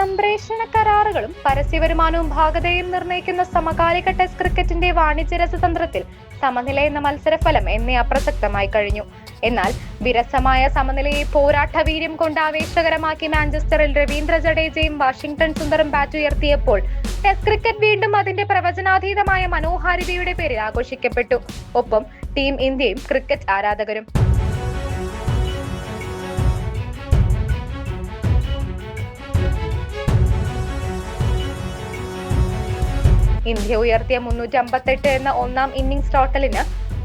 സംപ്രേഷണ കരാറുകളും പരസ്യവരുമാനവും ഭാഗതയും നിർണയിക്കുന്ന സമകാലിക ടെസ്റ്റ് ക്രിക്കറ്റിന്റെ വാണിജ്യ രസതന്ത്രത്തിൽ സമനില എന്ന മത്സരഫലം എന്നേ അപ്രസക്തമായി കഴിഞ്ഞു. എന്നാൽ വിരസമായ സമനിലയെ പോരാട്ട വീര്യം കൊണ്ട് ആവേശകരമാക്കി മാഞ്ചസ്റ്ററിൽ രവീന്ദ്ര ജഡേജയും വാഷിംഗ്ടൺ സുന്ദറും ബാറ്റ് ഉയർത്തിയപ്പോൾ ടെസ്റ്റ് ക്രിക്കറ്റ് വീണ്ടും അതിന്റെ പ്രവചനാതീതമായ മനോഹാരിതയുടെ പേരിൽ ആഘോഷിക്കപ്പെട്ടു. ഒപ്പം ടീം ഇന്ത്യയും ക്രിക്കറ്റ് ആരാധകരും. ഇന്ത്യ ഉയർത്തിയ മുന്നൂറ്റി അമ്പത്തെട്ട് എന്ന ഒന്നാം ഇന്നിംഗ്സ് ടോട്ടലിന്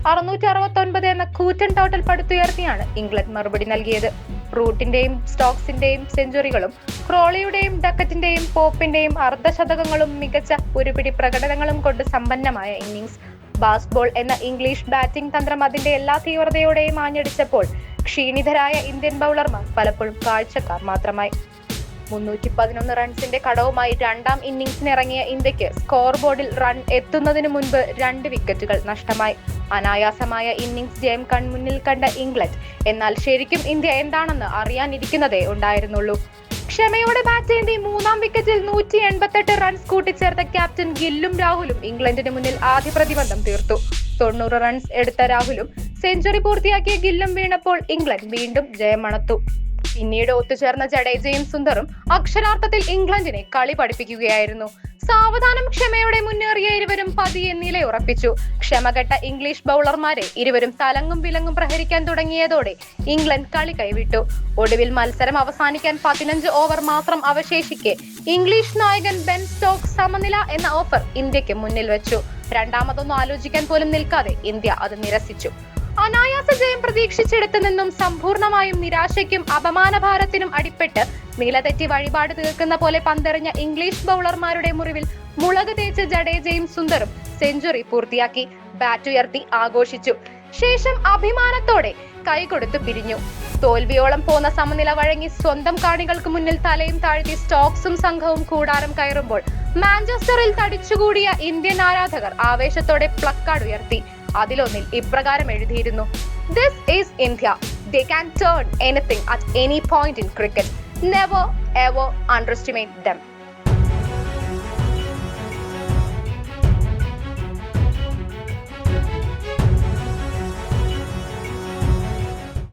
അറുന്നൂറ്റി അറുപത്തി ഒൻപത് എന്ന കൂറ്റൻ ടോട്ടൽ പടുത്തുയർത്തിയാണ് ഇംഗ്ലണ്ട് മറുപടി നൽകിയത്. റൂട്ടിന്റെയും സ്റ്റോക്സിന്റെയും സെഞ്ചുറികളും ക്രോളിയുടെയും ഡക്കറ്റിന്റെയും പോപ്പിന്റെയും അർദ്ധശതകങ്ങളും മികച്ച ഒരുപിടി പ്രകടനങ്ങളും കൊണ്ട് സമ്പന്നമായ ഇന്നിംഗ്സ്. ബാസ്ബോൾ എന്ന ഇംഗ്ലീഷ് ബാറ്റിംഗ് തന്ത്രം അതിന്റെ എല്ലാ തീവ്രതയോടെയും ആഞ്ഞടിച്ചപ്പോൾ ക്ഷീണിതരായ ഇന്ത്യൻ ബൗളർമാർ പലപ്പോഴും കാഴ്ചക്കാർ മാത്രമായി. മുന്നൂറ്റി പതിനൊന്ന് റൺസിന്റെ കടവുമായി രണ്ടാം ഇന്നിംഗ്സിന് ഇറങ്ങിയ ഇന്ത്യയ്ക്ക് സ്കോർ ബോർഡിൽ റൺ എത്തുന്നതിന് മുൻപ് രണ്ട് വിക്കറ്റുകൾ നഷ്ടമായി. അനായാസമായ ഇന്നിംഗ്സ് ജയം കൺമുന്നിൽ കണ്ട ഇംഗ്ലണ്ട് എന്നാൽ ശരിക്കും ഇന്ത്യ എന്താണെന്ന് അറിയാനിരിക്കുന്നതേ ഉണ്ടായിരുന്നുള്ളൂ. ക്ഷമയോടെ ബാറ്റ് ചെയ്തി മൂന്നാം വിക്കറ്റിൽ നൂറ്റി എൺപത്തെട്ട് റൺസ് കൂട്ടിച്ചേർത്ത ക്യാപ്റ്റൻ ഗില്ലും രാഹുലും ഇംഗ്ലണ്ടിന് മുന്നിൽ ആദ്യ പ്രതിബന്ധം തീർത്തു. തൊണ്ണൂറ് റൺസ് എടുത്ത രാഹുലും സെഞ്ചുറി പൂർത്തിയാക്കിയ ഗില്ലും വീണപ്പോൾ ഇംഗ്ലണ്ട് വീണ്ടും ജയമണത്തു പിന്നീട് ഒത്തുചേർന്ന ജഡേജയും സുന്ദറും അക്ഷരാർത്ഥത്തിൽ ഇംഗ്ലണ്ടിനെ കളി പഠിപ്പിക്കുകയായിരുന്നു. സാവധാനം ക്ഷമയോടെ മുന്നേറിയ ഇരുവരും പതിയെ നിലയുറപ്പിച്ചു. ക്ഷമകെട്ട ഇംഗ്ലീഷ് ബൗളർമാരെ ഇരുവരും തലങ്ങും വിലങ്ങും പ്രഹരിക്കാൻ തുടങ്ങിയതോടെ ഇംഗ്ലണ്ട് കളി കൈവിട്ടു. ഒടുവിൽ മത്സരം അവസാനിക്കാൻ പതിനഞ്ച് ഓവർ മാത്രം അവശേഷിക്കെ ഇംഗ്ലീഷ് നായകൻ ബെൻ സ്റ്റോക്ക് സമനില എന്ന ഓഫർ ഇന്ത്യയ്ക്ക് മുന്നിൽ വെച്ചു. രണ്ടാമതൊന്നും ആലോചിക്കാൻ പോലും നിൽക്കാതെ ഇന്ത്യ അത് നിരസിച്ചു. അനായാസ ജയം പ്രതീക്ഷിച്ചിടത്തു നിന്നും സമ്പൂർണമായും നിരാശയ്ക്കും അപമാനഭാരത്തിനും അടിപ്പെട്ട് നിലതെറ്റി വഴിപാട് തീർക്കുന്ന പോലെ പന്തെറിഞ്ഞ ഇംഗ്ലീഷ് ബൗളർമാരുടെ മുറിവിൽ മുളക് തേച്ച് ജഡേജയും സുന്ദറും സെഞ്ചുറി പൂർത്തിയാക്കി ബാറ്റ് ഉയർത്തി ആഘോഷിച്ചു. ശേഷം അഭിമാനത്തോടെ കൈകൊടുത്തു പിരിഞ്ഞു. തോൽവിയോളം പോന്ന സമനില വഴങ്ങി സ്വന്തം കാണികൾക്ക് മുന്നിൽ തലയും താഴ്ത്തി സ്റ്റോക്സും സംഘവും കൂടാരം കയറുമ്പോൾ മാഞ്ചസ്റ്ററിൽ തടിച്ചുകൂടിയ ഇന്ത്യൻ ആരാധകർ ആവേശത്തോടെ പ്ലക്കാർഡ് ഉയർത്തി. അതിലൊന്നിൽ ഇപ്രകാരം എഴുതിയിരുന്നു. This is India they can turn anything at any point in cricket never ever underestimate them